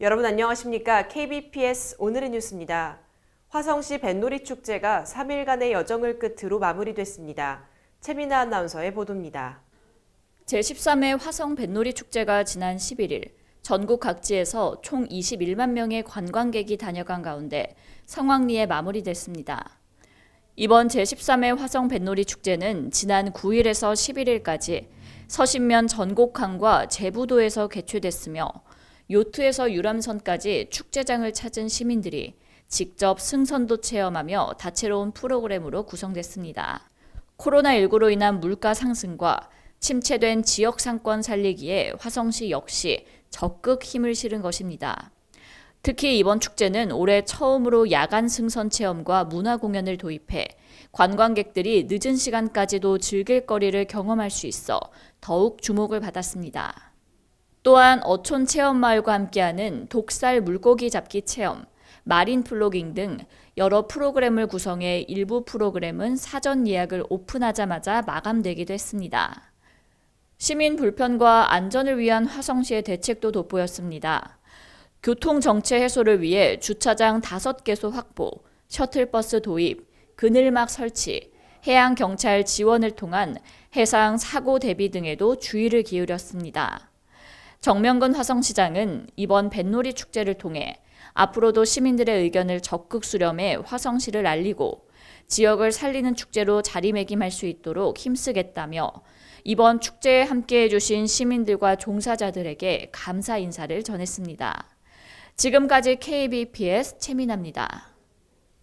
여러분 안녕하십니까? KBPS 오늘의 뉴스입니다. 화성시 뱃놀이 축제가 3일간의 여정을 끝으로 마무리됐습니다. 최민아 아나운서의 보도입니다. 제13회 화성 뱃놀이 축제가 지난 11일 전국 각지에서 총 21만 명의 관광객이 다녀간 가운데 성황리에 마무리됐습니다. 이번 제13회 화성 뱃놀이 축제는 지난 9일에서 11일까지 서신면 전곡항과 제부도에서 개최됐으며 요트에서 유람선까지 축제장을 찾은 시민들이 직접 승선도 체험하며 다채로운 프로그램으로 구성됐습니다. 코로나19로 인한 물가 상승과 침체된 지역 상권 살리기에 화성시 역시 적극 힘을 실은 것입니다. 특히 이번 축제는 올해 처음으로 야간 승선 체험과 문화 공연을 도입해 관광객들이 늦은 시간까지도 즐길 거리를 경험할 수 있어 더욱 주목을 받았습니다. 또한 어촌 체험마을과 함께하는 독살 물고기 잡기 체험, 마린 플로깅 등 여러 프로그램을 구성해 일부 프로그램은 사전 예약을 오픈하자마자 마감되기도 했습니다. 시민 불편과 안전을 위한 화성시의 대책도 돋보였습니다. 교통 정체 해소를 위해 주차장 5개소 확보, 셔틀버스 도입, 그늘막 설치, 해양 경찰 지원을 통한 해상 사고 대비 등에도 주의를 기울였습니다. 정명근 화성시장은 이번 뱃놀이 축제를 통해 앞으로도 시민들의 의견을 적극 수렴해 화성시를 알리고 지역을 살리는 축제로 자리매김할 수 있도록 힘쓰겠다며 이번 축제에 함께해 주신 시민들과 종사자들에게 감사 인사를 전했습니다. 지금까지 KBPS 최민아입니다.